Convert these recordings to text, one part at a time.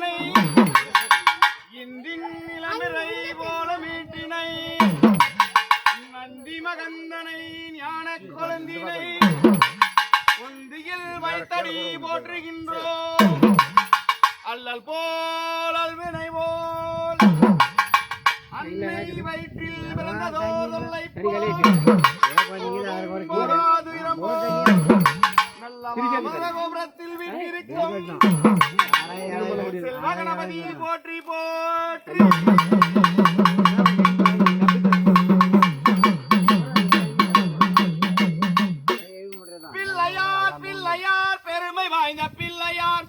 மகந்தனை இந்தின் இளமிரை போல மீட்டினை. நந்தி மகந்தனை ஞான குழந்தினை. ஒந்தியில் வைத்தடி போற்றுகின்றோம். அல்லல் போல் அல்வினை போல். அன்னை வயிற்றில் பிறந்ததோ தொல்லை போகாது நல்ல கோபுரத்தில் வீட்டிருக்கும் கணபதி போற்றி போற்றி. பிள்ளையார் பிள்ளையார் பெருமை வாய்ந்த பிள்ளையார்.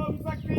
ஓம் சக்தி.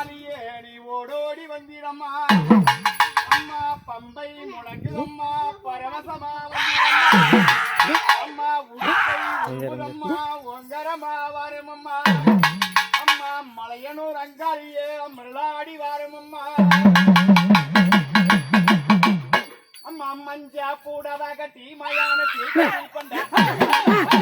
ஓடோடி வந்திடம்மா. அம்மா பம்பை முழங்குதம்மா பரவசமா வந்திடம்மா. அம்மா உடுக்கை உப்புதம்மா ஒங்கரமா வரும் அம்மா அம்மா மலையனூர் அங்காளியே மருளாடி வரும் அம்மா அம்மா மஞ்சா பூடவ கட்டி மயான தீர்க்கத்தில் கொண்ட